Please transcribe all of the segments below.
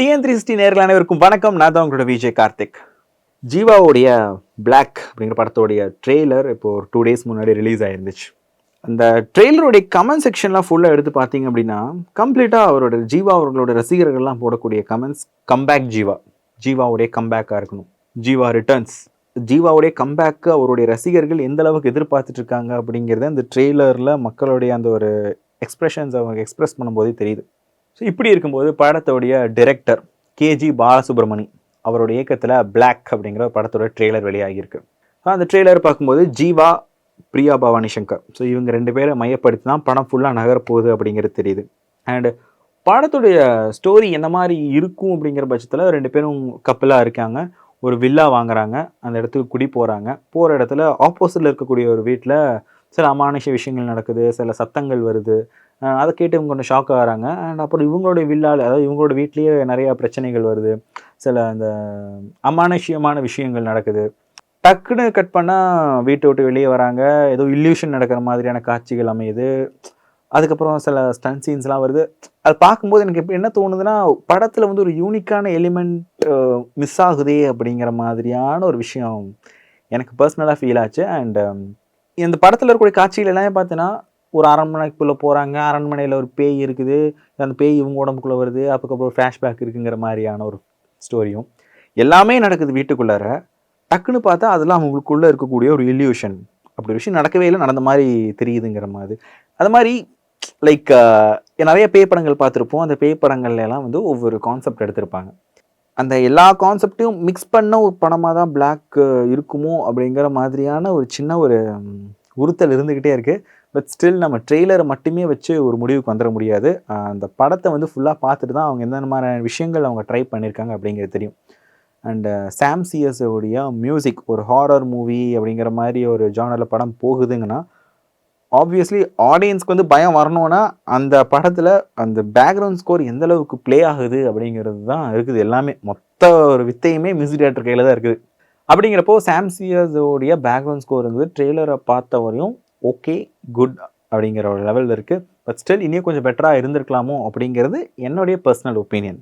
TN three sixty நேரில் அனைவருக்கும் வணக்கம். நான் தான் உங்களோட விஜய் கார்த்திக். ஜீவாவுடைய பிளாக் அப்படிங்கிற படத்தோடைய ட்ரெய்லர் இப்போ ஒரு டூ டேஸ் முன்னாடி ரிலீஸ் ஆயிருந்துச்சு. அந்த ட்ரெய்லருடைய கமெண்ட் செக்ஷன்லாம் ஃபுல்லாக எடுத்து பார்த்தீங்க அப்படின்னா கம்ப்ளீட்டாக அவரோட ஜீவா அவர்களோட ரசிகர்கள்லாம் போடக்கூடிய கமெண்ட்ஸ் கம்பேக் ஜீவா. ஜீவாவுடைய கம்பேக்காக இருக்கணும். ஜீவா ரிட்டர்ன்ஸ் ஜீவாவுடைய கம்பேக்கு அவருடைய ரசிகர்கள் எந்த அளவுக்கு எதிர்பார்த்துட்டு இருக்காங்க அப்படிங்கிறத அந்த ட்ரெய்லரில் மக்களுடைய அந்த ஒரு எக்ஸ்பிரஷன்ஸ் அவங்க எக்ஸ்பிரஸ் பண்ணும்போதே தெரியுது. ஸோ இப்படி இருக்கும்போது படத்தோடைய டிரெக்டர் கேஜி பாலசுப்ரமணி அவரோட இயக்கத்தில் பிளாக் அப்படிங்கிற ஒரு படத்தோட ட்ரெய்லர் வெளியாகியிருக்கு. அந்த ட்ரெய்லர் பார்க்கும்போது ஜீவா பிரியா பவானி சங்கர். ஸோ இவங்க ரெண்டு பேரை மையப்படுத்தி தான் படம் ஃபுல்லாக நகரப்போகுது அப்படிங்கிறது தெரியுது. அண்டு படத்துடைய ஸ்டோரி என்ன மாதிரி இருக்கும் அப்படிங்கிற பட்சத்தில் ரெண்டு பேரும் கப்பலாக இருக்காங்க. ஒரு வில்லா வாங்குறாங்க. அந்த இடத்துக்கு குடி போகிறாங்க போகிற இடத்துல ஆப்போசிட்டில் இருக்கக்கூடிய ஒரு வீட்டில் சில அமானுஷ விஷயங்கள் நடக்குது. சில சத்தங்கள் வருது. அதை கேட்டு இவங்க கொஞ்சம் ஷாக் ஆகிறாங்க. அண்ட் அப்புறம் இவங்களுடைய வில்லால் அதாவது இவங்களோட வீட்லேயே நிறையா பிரச்சனைகள் வருது. சில அந்த அமானுஷ்யமான விஷயங்கள் நடக்குது. டக்குன்னு கட் பண்ணால் வீட்டை விட்டு வெளியே வராங்க. ஏதோ இல்யூஷன் நடக்கிற மாதிரியான காட்சிகள் அமையுது. அதுக்கப்புறம் சில ஸ்டன் சீன்ஸ்லாம் வருது. அது பார்க்கும்போது எனக்கு எப்படி என்ன தோணுதுன்னா படத்தில் வந்து ஒரு யூனிக்கான எலிமெண்ட் மிஸ் ஆகுதே அப்படிங்கிற மாதிரியான ஒரு விஷயம் எனக்கு பர்சனலாக ஃபீல் ஆச்சு. அண்ட் இந்த படத்தில் இருக்கக்கூடிய காட்சிகள் எல்லாமே பார்த்தீங்கன்னா ஒரு அரண்மனைக்குள்ளே போகிறாங்க அரண்மனையில் ஒரு பேய் இருக்குது. அந்த பேய் இவங்க உடம்புக்குள்ளே வருது. அதுக்கப்புறம் ஃப்ளாஷ்பேக் இருக்குங்கிற மாதிரியான ஒரு ஸ்டோரியும் எல்லாமே நடக்குது வீட்டுக்குள்ளார. டக்குன்னு பார்த்தா அதெல்லாம் அவங்களுக்குள்ளே இருக்கக்கூடிய ஒரு இல்யூஷன் அப்படி ஒரு விஷயம் நடக்கவே இல்லை. நடந்த மாதிரி தெரியுதுங்கிற மாதிரி. அது மாதிரி லைக் நிறைய பேய் படங்கள் பார்த்துருப்போம். அந்த பேய் படங்கள்லாம் வந்து ஒவ்வொரு கான்செப்ட் எடுத்திருப்பாங்க. அந்த எல்லா கான்செப்டையும் மிக்ஸ் பண்ண ஒரு படமாக தான் பிளாக் இருக்குமோ அப்படிங்கிற மாதிரியான ஒரு சின்ன ஒரு உறுத்தல் இருந்துக்கிட்டே இருக்குது பட் ஸ்டில் நம்ம ட்ரெய்லரை மட்டுமே வச்சு ஒரு முடிவுக்கு வந்துட முடியாது. அந்த படத்தை வந்து ஃபுல்லாக பார்த்துட்டு தான் அவங்க எந்தெந்த மாதிரியான விஷயங்கள் அவங்க ட்ரை பண்ணியிருக்காங்க அப்படிங்கிறது தெரியும். அண்டு சாம் சிஎஸ்ஸோடைய மியூசிக் ஒரு ஹாரர் மூவி அப்படிங்கிற மாதிரி ஒரு ஜானரில் படம் போகுதுங்கன்னா ஆப்வியஸ்லி ஆடியன்ஸ்க்கு வந்து பயம் வரணும்னா அந்த படத்தில் அந்த பேக்ரவுண்ட் ஸ்கோர் எந்த அளவுக்கு ப்ளே ஆகுது அப்படிங்கிறது தான் இருக்குது எல்லாமே. மொத்த ஒரு வித்தையுமே மியூசிக் டேரக்டர் கையில் தான் இருக்குது. அப்படிங்கிறப்போ சாம் சியர்ஸோடைய பேக்ரவுண்ட் ஸ்கோர் வந்து ட்ரெய்லரை பார்த்த வரையும் ஓகே குட் அப்படிங்கிற ஒரு லெவலில் இருக்குது பட் ஸ்டில் இன்னும் கொஞ்சம் பெட்டராக இருந்திருக்கலாமோ அப்படிங்கிறது என்னுடைய பர்சனல் ஒப்பீனியன்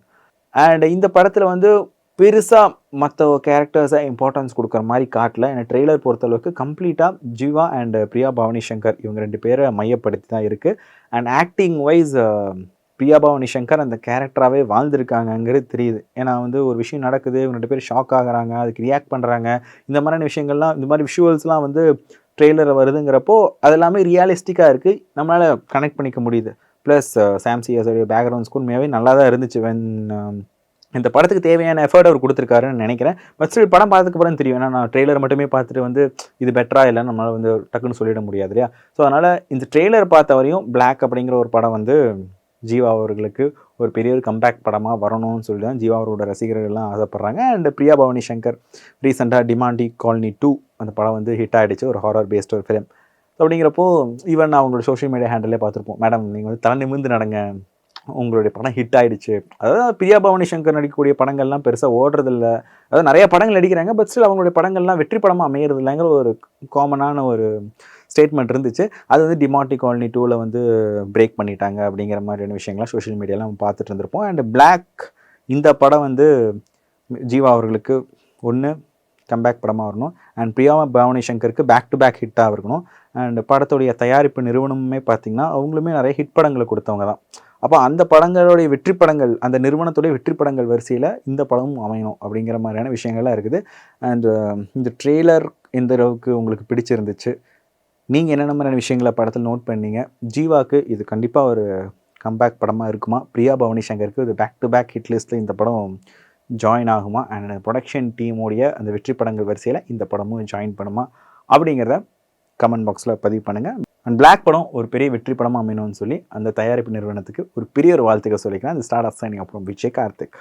அண்ட் இந்த படத்தில் வந்து பெருசாக மற்ற கேரக்டர்ஸை இம்பார்ட்டன்ஸ் கொடுக்குற மாதிரி காட்டல. எனக்கு ட்ரெய்லர் பொறுத்தளவுக்கு கம்ப்ளீட்டாக ஜீவா அண்ட் பிரியா பவானி சங்கர் இவங்க ரெண்டு பேரை மையப்படுத்தி தான் இருக்குது and acting wise Priya Bhavani Shankar அந்த கேரக்டராகவே வாழ்ந்திருக்காங்கங்கிறது தெரியுது. ஏன்னா வந்து ஒரு விஷயம் நடக்குது இவங்க ரெண்டு பேர் ஷாக் ஆகிறாங்க அதுக்கு ரியாக்ட் பண்ணுறாங்க இந்த மாதிரியான விஷயங்கள்லாம் இந்த மாதிரி விஷுவல்ஸ்லாம் வந்து ட்ரெய்லர் வருதுங்கிறப்போ அது எல்லாமே ரியலிஸ்டிக்காக இருக்குது நம்மளால் கனெக்ட் பண்ணிக்க முடியுது. ப்ளஸ் சாம்சிஎஸோடைய பேக்ரவுண்ட் ஸ்கூல் உண்மையாகவே நல்லா தான் இருந்துச்சு. வென் இந்த படத்துக்கு தேவையான எஃபர்ட் அவர் கொடுத்துருக்காருன்னு நினைக்கிறேன். பட் ஸ்டில் படம் பார்த்ததுக்கப்புறம் தெரியும். ஏன்னா நான் ட்ரெய்லர் மட்டுமே பார்த்துட்டு வந்து இது பெட்டரா இல்லைன்னு நம்மளால் வந்து டக்குன்னு சொல்லிட முடியாது இல்லையா? ஸோ அதனால் இந்த ட்ரெய்லர் பார்த்த வரையும் பிளாக் அப்படிங்கிற ஒரு படம் வந்து ஜீவா அவர்களுக்கு ஒரு பெரிய ஒரு கம்பேக் படமாக வரணும்னு சொல்லி தான் ஜீவா அவரோட ரசிகர்கள்லாம் ஆசைப்பட்றாங்க. அண்ட் பிரியா பவானி சங்கர் ரீசெண்டாக டிமாண்டி காலனி டூ அந்த படம் வந்து ஹிட் ஆகிடுச்சு ஒரு ஹாரர் பேஸ்ட் ஒரு ஃபிலிம் அப்படிங்கிறப்போ ஈவன் அவங்களோட சோஷியல் மீடியா ஹேண்டிலே பார்த்துருப்போம். மேடம் நீங்கள் வந்து தலை நிமிர்ந்து நடங்க. உங்களுடைய படம் ஹிட் ஆயிடுச்சு. அதாவது பிரியா பவானி சங்கர் நடிக்கக்கூடிய படங்கள்லாம் பெருசாக ஓடுறதில்ல. அதாவது நிறைய படங்கள் நடிக்கிறாங்க. பட் ஸ்டில் அவங்களுடைய படங்கள்லாம் வெற்றி படமாக அமையிறது இல்லைங்கிற ஒரு காமனான ஒரு ஸ்டேட்மெண்ட் இருந்துச்சு. அது வந்து டிமாட்டி காலனி டூவில் வந்து பிரேக் பண்ணிட்டாங்க அப்படிங்கிற மாதிரியான விஷயங்கள்லாம் சோஷியல் மீடியாலாம் நம்ம பார்த்துட்டு இருந்திருப்போம். அண்ட் பிளாக் இந்த படம் வந்து ஜீவா அவர்களுக்கு ஒன்று கம்பேக் படமாக வரணும். அண்ட் பிரியா பவானி சங்கருக்கு பேக் டு பேக் ஹிட்டாக இருக்கணும். அண்ட் படத்துடைய தயாரிப்பு நிறுவனமுமே பார்த்திங்கன்னா அவங்களுமே நிறைய ஹிட் படங்களை கொடுத்தவங்க தான். அப்போ அந்த படங்களுடைய வெற்றி படங்கள் அந்த நிறுவனத்துடைய வெற்றி படங்கள் வரிசையில் இந்த படமும் அமையணும் அப்படிங்கிற மாதிரியான விஷயங்கள்லாம் இருக்குது. அண்ட் uh, இந்த ட்ரெய்லர் எந்த அளவுக்கு உங்களுக்கு பிடிச்சிருந்துச்சு. நீங்கள் என்னென்ன மாதிரியான விஷயங்களை படத்தில் நோட் பண்ணீங்க? ஜீவாக்கு இது கண்டிப்பாக ஒரு கம்பேக் படமாக இருக்குமா? பிரியா பவானி சங்கருக்கு இது பேக் டு பேக் ஹிட் லிஸ்ட்டில் இந்த படம் ஜாயின் ஆகுமா? அண்ட் ப்ரொடக்ஷன் டீமோடைய அந்த வெற்றி படங்கள் வரிசையில் இந்த படமும் ஜாயின் பண்ணுமா? அப்படிங்கிறத கமெண்ட் பாக்ஸில் பதிவு பண்ணுங்கள் அண்ட் பிளாக் படம் ஒரு பெரிய வெற்றி படமாக அமையணும்னு சொல்லி அந்த தயாரிப்பு நிறுவனத்துக்கு ஒரு பெரிய ஒரு வாழ்த்துக்க சொல்லிக்கிறேன். அந்த ஸ்டார்ட் ஆஃப் சைனிங் அப்புறம் விஜய் கார்த்திக்